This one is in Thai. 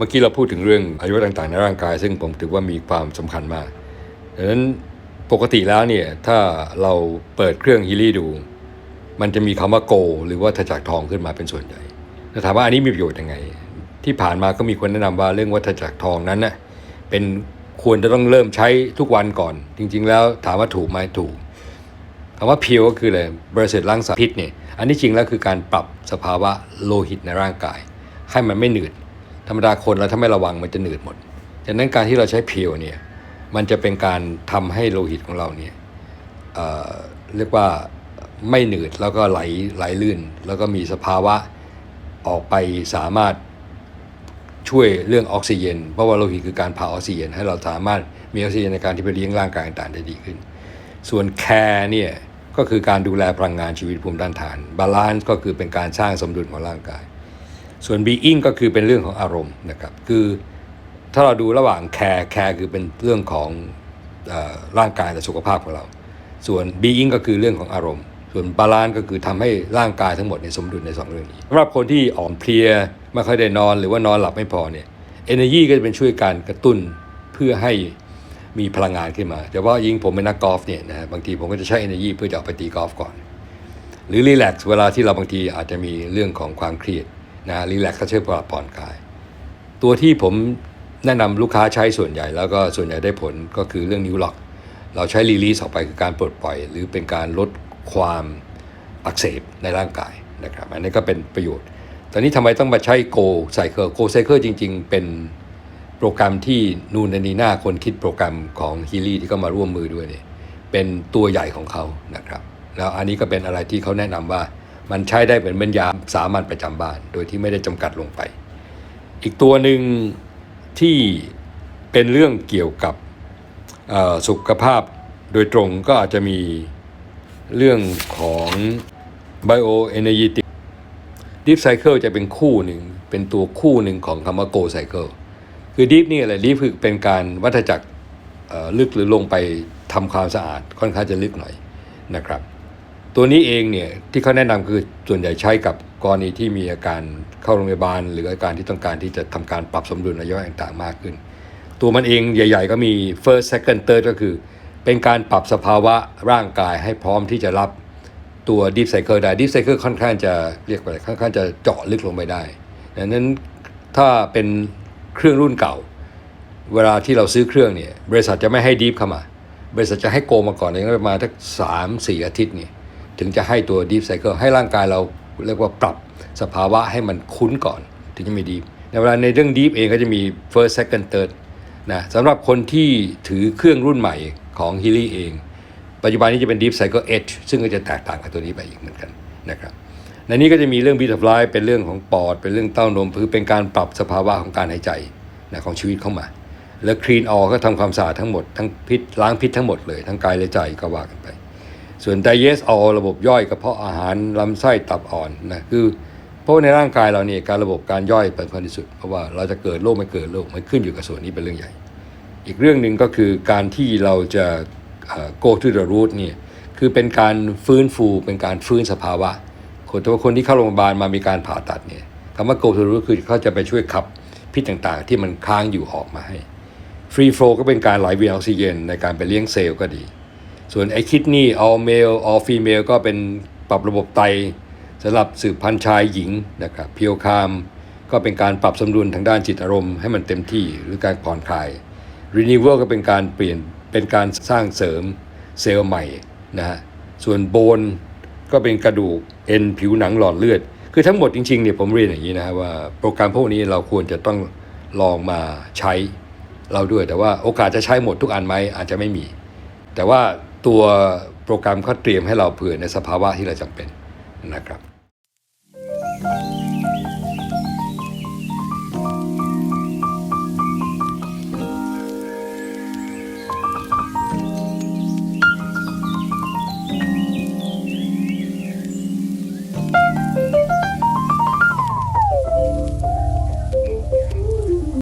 เมื่อกี้เราพูดถึงเรื่องอายุต่างๆ ในร่างกาย ซึ่งผมถือว่ามีความสำคัญมากดังนั้นปกติแล้วเนี่ยถ้าเราเปิดเครื่องฮีลี่ดู มันจะมีคำว่าโก หรือว่าทจักทองขึ้นมาเป็นส่วนใหญ่ถามว่าอันนี้มีประโยชน์ยังไง ที่ผ่านมาก็มีคนแนะนำว่าเรื่องวัฏจักรทองนั้นน่ะเป็นควรจะต้องเริ่มใช้ทุกวันก่อน จริง ๆ แล้วถามว่าถูกไหมถูกคำว่าเพียวก็คืออะไรบริษัทธิ์ล้างสารพิษเนี่ยอันนี้จริงแล้วคือการปรับสภาวะโลหิตในร่างกาย ให้มันไม่หนืด ธรรมดาคนเราถ้าไม่ระวังมันจะหนืดหมดฉะนั้นการที่เราใช้เพียวเนี่ยมันจะเป็นการทำให้โลหิตของเราเนี่ยเเรียกว่าไม่หนืดแล้วก็ไหลไหลลื่น แล้วก็มีสภาวะออกไปสามารถช่วยเรื่องออกซิเจนเพราะว่าโลหิตคือการเผาออกซิเจนให้เราสามารถมีออกซิเจนในการที่ไปเลี้ยงร่างกายต่างๆได้ดีขึ้น ส่วนแคร์เนี่ยก็คือการดูแลพลังงานชีวิตภูมิต้านทานบาลานซ์ก็คือเป็นการสร้างสมดุลของร่างกาย ส่วน being ก็คือเป็นเรื่องของอารมณ์นะครับคือถ้าเราดูระหว่างแคร์แคร์คือเป็นเรื่องของอร่างกายและสุขภาพของเรา ส่วน being ก็คือเรื่องของอารมณ์ ส่วนบาลานซ์ก็คือทำให้ร่างกายทั้งหมดในสมดุลในสองเรื่องนี้สำหรับคนที่อ่อนเพลียไม่ค่อยได้นอนหรือว่านอนหลับไม่พอเนี่ย energy ก็จะเป็นช่วยการกระตุ้นเพื่อให้มีพลังงานขึ้นมาแต่ว่ายิ่งผมเป็นนักกอล์ฟเนี่ยนะบางทีผมก็จะใช้ energy เพื่อจะเอาไปตีกอล์ฟก่อน หรือรีแลกซ์เวลาที่เราบางทีอาจจะมีเรื่องของความเครียด นะรีแลกซ์ก็ช่วยปรับผ่อนคลาย ตัวที่ผมแนะนำลูกค้าใช้ส่วนใหญ่แล้วก็ส่วนใหญ่ได้ผลก็คือเรื่องนิ้วล็อก เราใช้รีลีสออกไปคือการปลดปล่อย หรือเป็นการลดความอักเสบในร่างกายนะครับอันนี้ก็เป็นประโยชน์ ตอนนี้ทำไมต้องมาใช้โกไซเคิลโกไซเคิลจริง ๆ เป็นโปรแกรมที่นูนนีนาคนคิดโปรแกรมของฮีลี่ที่ก็มาร่วมมือด้วยเนี่ยเป็นตัวใหญ่ของเขานะครับ แล้วอันนี้ก็เป็นอะไรที่เขาแนะนำว่า มันใช้ได้เหมือนยาสามัญประจำบ้าน โดยที่ไม่ได้จำกัดลงไป อีกตัวหนึ่งที่เป็นเรื่องเกี่ยวกับสุขภาพโดยตรงก็อาจจะมีเรื่องของ bioenergetic deep cycle จะเป็นคู่หนึ่ง เป็นตัวคู่หนึ่งของคำว่า go cycle คือ deep นี่อะไร deep คือเป็นการวัฏจักรลึกหรือลงไปทำความสะอาดค่อนข้างจะลึกหน่อยนะครับ ตัวนี้เองเนี่ยที่เขาแนะนำคือส่วนใหญ่ใช้กับกรณีที่มีอาการเข้าโรงพยาบาล หรืออาการที่ต้องการที่จะทำการปรับสมดุลอวัยะต่างๆมากขึ้น ตัวมันเองใหญ่ ๆ ก็มี first second third ก็คือ เป็นการปรับสภาวะร่างกายให้พร้อมที่จะรับตัว deep cycle ได้ deep cycle ค่อนข้างจะเรียกว่าอะไรค่อนข้างจะเจาะลึกลงไปได้ดังนั้นถ้าเป็นเครื่องรุ่นเก่า เวลาที่เราซื้อเครื่องเนี่ยบริษัทจะไม่ให้ดีฟเข้ามา บริษัทจะให้โกมาก่อนอย่างประมาณสักสามสี่อาทิตย์เนี่ย ถึงจะให้ตัวดีฟไซเคิลให้ร่างกายเราเรียกว่าปรับสภาวะให้มันคุ้นก่อน ถึงจะมีดีฟในเวลาในเรื่องดีฟเองก็จะมี first second third นะสำหรับคนที่ถือเครื่องรุ่นใหม่ของฮิลี่เอง ปัจจุบันนี้จะเป็น Deep Cycle Edge ซึ่งก็จะแตกต่างกับตัวนี้ไปอีกเหมือนกันนะครับในนี้ก็จะมีเรื่อง b ี t ฟลายเป็นเรื่องของปอด เป็นเรื่องเต้านมคือเป็นการปรับสภาวะของการหายใจนะของชีวิตเข้ามา แล้วคลีนออก็ทำความสะอาดทั้งหมดทั้งพิษล้างพิษทั้งหมดเลยทั้งกายและใจก็ว่ากันไป ส่วน digest all ระบบย่อยกระเพาะอาหารลำไส้ตับอ่อนนะคือเพราะว่าในร่างกายเราเนี่ยการระบบการย่อยเป็นสำคัญที่สุด เพราะว่าเราจะเกิดโรคไม่เกิดโรคมันขึ้นอยู่กับส่วนนี้เป็นเรื่องใหญ่ อีกเรื่องหนึ่งก็คือการที่เราจะ go to the root เนี่ยคือเป็นการฟื้นฟูเป็นการฟื้นสภาวะ คนตัวคนที่เข้าโรงพยาบาลมามีการผ่าตัดเนี่ยคำว่า go to the root คือเขาจะไปช่วยขับพิษต่างๆ ที่มันค้างอยู่ออกมาให้ฟรีโฟลก็เป็นการไหลเวียนออกซิเจนในการไปเลี้ยงเซลล์ก็ดี ส่วนไอคิดนี่ all male all female ก็เป็นปรับระบบไตสำหรับสืบพันธุ์ชายหญิงนะครับเพียวคามก็เป็นการปรับสมดุลทางด้านจิตอารมณ์ให้มันเต็มที่หรือการผ่อนคลาย renewal ก็เป็นการเปลี่ยนเป็นการสร้างเสริมเซลล์ใหม่นะฮะส่วนโบนก็เป็นกระดูกเอ็นผิวหนังหลอดเลือด คือทั้งหมดจริงๆเนี่ยผมเรียนอย่างนี้นะฮะว่าโปรแกรมพวกนี้เราควรจะต้องลองมาใช้เราด้วย แต่ว่าโอกาสจะใช้หมดทุกอันไหมอาจจะไม่มี แต่ว่า ตัวโปรแกรมเขาเตรียมให้เราเผื่อในสภาวะที่เราจำเป็นนะครับ